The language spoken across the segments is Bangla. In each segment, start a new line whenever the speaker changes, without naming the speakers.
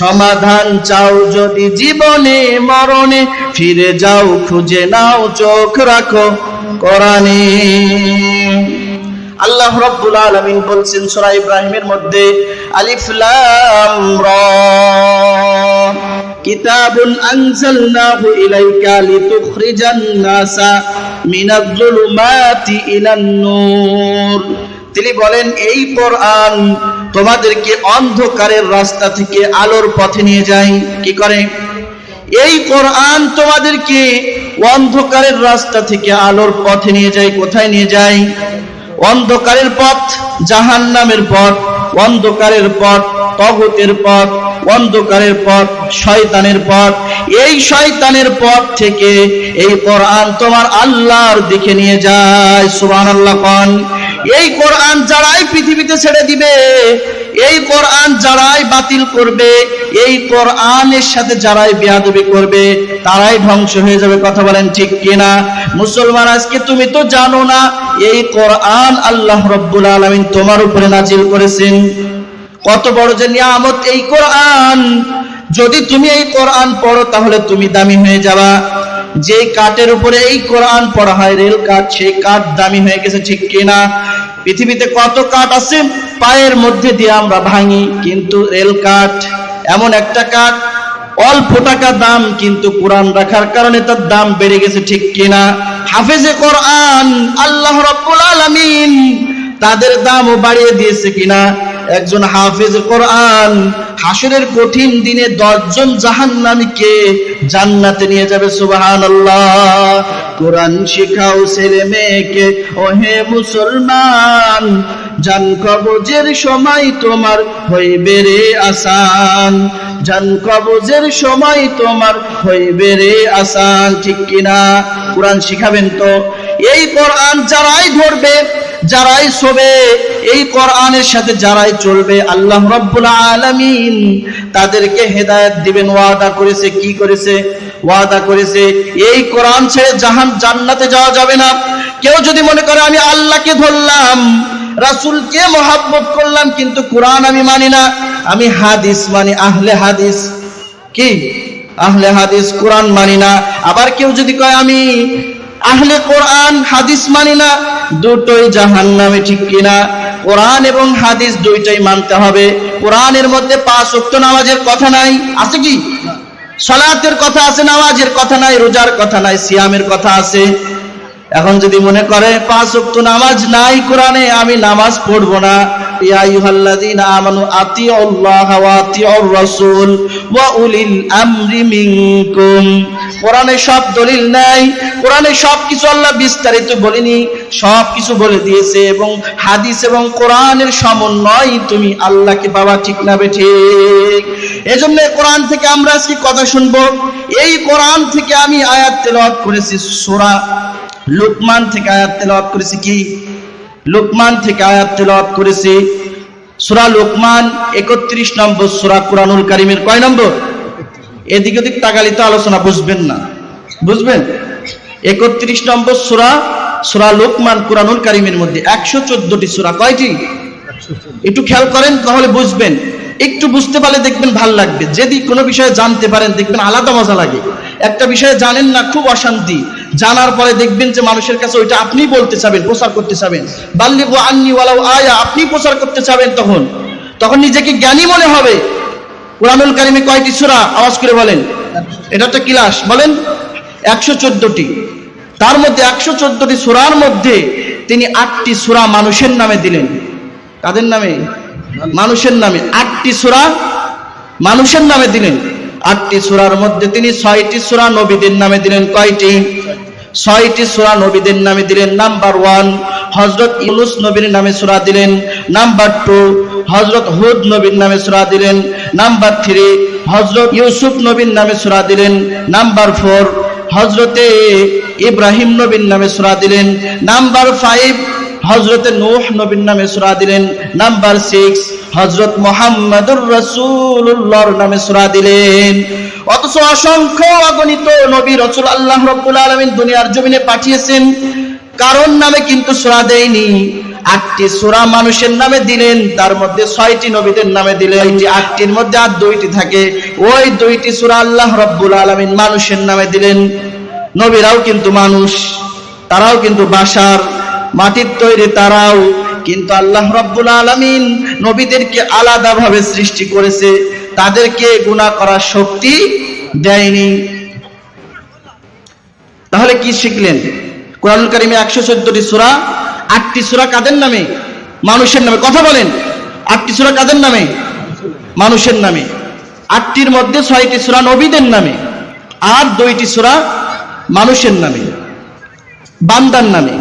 সমাধান চাও যদি জীবনে, মরণে, ফিরে যাও, খুঁজে নাও, চোখ রাখো কোরআনে। আল্লাহ রাব্বুল আলামিন বলছেন সূরা ইব্রাহিমের মধ্যে, আলিফ লাম রা। কিতাবুন আনজালনাহু ইলাইকা লিতুখরিজান নাসা মিনাজ যুলুমাতি ইলান নূর তিনি বলেন, এই কোরআন তোমাদেরকে অন্ধকারের রাস্তা থেকে আলোর পথে নিয়ে যায়। কি করে? এই কোরআন তোমাদেরকে অন্ধকারের রাস্তা থেকে আলোর পথে নিয়ে যায়। কোথায় নিয়ে যায়? অন্ধকারের পথ জাহান নামের পথ। অন্ধকারের পথ, তগতের পথ, অন্ধকারের পথ, শয়তানের পথ। এই শয়তানের পথ থেকে এই কোরআন তোমার আল্লাহর দিকে নিয়ে যায়, সুবহানাল্লাহ আল্লাহ এই কোরআন যারাই পৃথিবীতে ছেড়ে দিবে এই কোরআন যারাই বাতিল করবে, এই কোরআনের সাথে যারাই বেয়াদবি করবে, তারাই ধ্বংস হয়ে যাবে, কথা বলেন ঠিক কিনা? মুসলমান, আজকে তুমি তো জানো না, এই কোরআন আল্লাহ রব্বুল আলামিন তোমার উপরে নাজিল করেছেন। কত বড় যে নিয়ামত এই কোরআন! যদি তুমি এই কোরআন পড়ো, তাহলে তুমি দামি হয়ে যাবা। যে কাঠের উপরে এই কোরআন পড়া হয়, রেল কাঠ, সেই কাঠ দামি হয়ে গেছে, ঠিক কিনা? পৃথিবীতে কত কাঠ আছে? পায়ের মধ্যে দিয়ে আমরা ভাঙি, কিন্তু রেল কাঠ, এমন একটা কাঠ, অল্প টাকা দাম, কিন্তু কোরআন রাখার কারণে তার দাম বেড়ে গেছে ঠিক কিনা? হাফেজে কোরআন, আল্লাহ রব্বুল আলামিন তাদের দামও বাড়িয়ে দিয়েছে কিনা? একজন হাফেজ কোরআন, হাসরের কঠিন দিনে দশজন জাহান্নামীকে জান্নাতে নিয়ে যাবে সুবাহান আল্লাহ কোরআন শিখাও ছেলে মেয়েকে, ওহে মুসলমান, জান কবজের সময় তোমার হইবে রে আসান। জান কবজের সময় তোমার হইবে রে আসান, ঠিক কিনা? কোরআন শিখাবেন তো? এই কোরআন যারাই ধরবে, যারাই শোবে এই কোরআনের সাথে যারাই চলবে, আল্লাহ রব্বুল আলামিন তাদেরকে হেদায়েত দিবেন, ওয়াদা করেছে, কি করেছে? ওয়াদা করেছে, এই কোরআন ছেড়ে জাহান, জান্নাতে যাওয়া যাবে না। কেউ যদি মনে করে, আমি আল্লাহকে ধরলাম, রাসূলকে মহাব্বত করলাম, কিন্তু কোরআন আমি মানি না, আমি হাদিস মানি, আহলে হাদিস। কি? আহলে হাদিস কোরআন মানি না। আবার কেউ যদি কয়, আমি আহলে কোরআন, হাদিস মানি না, দুটোই জাহান্নামে ঠিক কিনা? কোরআন এবং হাদিস দুইটাই মানতে হবে। কোরআনের মধ্যে পাঁচ উক্ত নামাজের কথা নাই, আছে কি? সলাতের কথা আছে, নামাজের কথা নাই, রোজার কথা নাই, সিয়ামের কথা আছে। এখন যদি মনে করে, পাঁচ ওয়াক্ত নামাজ নাই কোরআনে, আমি নামাজ পড়ব না। আমানু আতিউর রাসূল ওয়া উলিল আমরি মিনকুম। কোরআনে সব দলিল নাই, কোরআনে সব কিছু আল্লাহ বিস্তারিত বলেনি, সব কিছু বলে দিয়েছে এবং হাদিস এবং কোরআনের সমন্বয় তুমি আল্লাহকে বাবা ঠিক না ঠিক। এজন্য কোরআন থেকে আমরা আজকে কথা শুনব। এই কোরআন থেকে আমি আয়াত তেলাওয়াত করেছি সূরা লুকমান থেকে আয়াত তেলাওয়াত করেছি কি? লুকমান থেকে আয়াত তেলাওয়াত করেছি। সূরা লুকমান 31 নম্বর সূরা কুরআনুল কারীমের কয় নম্বর? এদিক ওদিক তাকালি তো আলোচনা বুঝবেন না। বুঝবেন? 31 নম্বর সূরা সূরা লুকমান কুরআনুল কারীমের মধ্যে একশো 114টি সূরা কয়টি? একটু খেয়াল করেন তাহলে বুঝবেন। একটু বুঝতে পারলে দেখবেন ভালো লাগবে। যদি কোনো বিষয়ে জানতে পারেন, দেখবেন আলাদা মজা লাগে। একটা বিষয়ে জানেন না, খুব অশান্তি। জানার পরে দেখবেন যে মানুষের কাছে ওইটা আপনি বলতে চাবেন, প্রচার করতে চাবেন। বাল্লিগু আন্নি ওয়ালাউ আয়া, আপনি প্রচার করতে চাবেন তখন। তখন নিজেকে জ্ঞানী মনে হবে। কোরআনুল কারিমে কয়টি সূরা? আওয়াজ করে বলেন। এটা একটা ক্লাস। বলেন, একশো চোদ্দটি। তার মধ্যে একশো চোদ্দটি সূরার মধ্যে তিনি আটটি সূরা মানুষের নামে দিলেন। কাদের নামে? মানুষের নামে। আটটি সূরা মানুষের নামে দিলেন। আটটি সূরার মধ্যে তিনি ছয়টি সূরা নবীদের নামে দিলেন। কয়টি? ছয়টি সূরা নবীদের নামে দিলেন। নাম্বার ওয়ান হজরত ইউনুস নবীর নামে সূরা দিলেন। নাম্বার টু হজরত হুদ নবীর নামে সূরা দিলেন। নাম্বার থ্রি হজরত ইউসুফ নবীর নামে সূরা দিলেন। নাম্বার ফোর হজরতে ইব্রাহিম নবীর নামে সূরা দিলেন। নাম্বার ফাইভ হজরতে নূহ নবীর নামে সুরা দিলেন, নাম্বার সিক্স হজরত মোহাম্মদুর রাসূলুল্লাহর নামে সুরা দিলেন। অথচ অসংখ্য অগণিত নবী রসুল আল্লাহ রব্বুল আলামিন দুনিয়ার জমিনে পাঠিয়েছেন, কারণ নামে কিন্তু সুরা দেয়নি। আটটি সুরা মানুষের নামে দিলেন, তার মধ্যে ছয়টি নবীদের নামে দিলেন। যে আটটির মধ্যে আর দুইটি থাকে। ওই দুইটি সুরা আল্লাহ রব্বুল আলামিন মানুষের নামে দিলেন। নবীরাও কিন্তু মানুষ, তারাও কিন্তু বাসার। মাটির তৈরি তারাও। কিন্তু আল্লাহ রব্বুল আলামিন নবীদেরকে আলাদাভাবে সৃষ্টি করেছে। তাদেরকে গুনাহ করার শক্তি দেয়নি। তাহলে কি শিখলেন? কোরআন কারিমে একশো চোদ্দটি সুরা, আটটি সুরা কাদের নামে? মানুষের নামে। কথা বলেন। আটটি সুরা কাদের নামে? মানুষের নামে। আটটির মধ্যে ছয়টি সুরা নবীদের নামে। আর দুইটি সুরা মানুষের নামে। বান্দার নামে।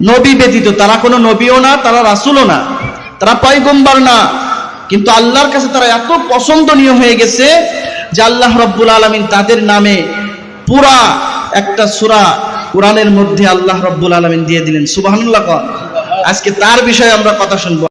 নবী ব্যতীত, তারা কোনো নবীও না, তারা রাসুলও না, তারা পয়গম্বর না। কিন্তু আল্লাহর কাছে তারা এত পছন্দনীয় হয়ে গেছে যে আল্লাহ রব্বুল আলমিন তাদের নামে পুরা একটা সুরা কোরআনের মধ্যে আল্লাহ রব্বুল আলমিন দিয়ে দিলেন। সুবাহান্লাহ আজকে তার বিষয়ে আমরা কথা শুনব।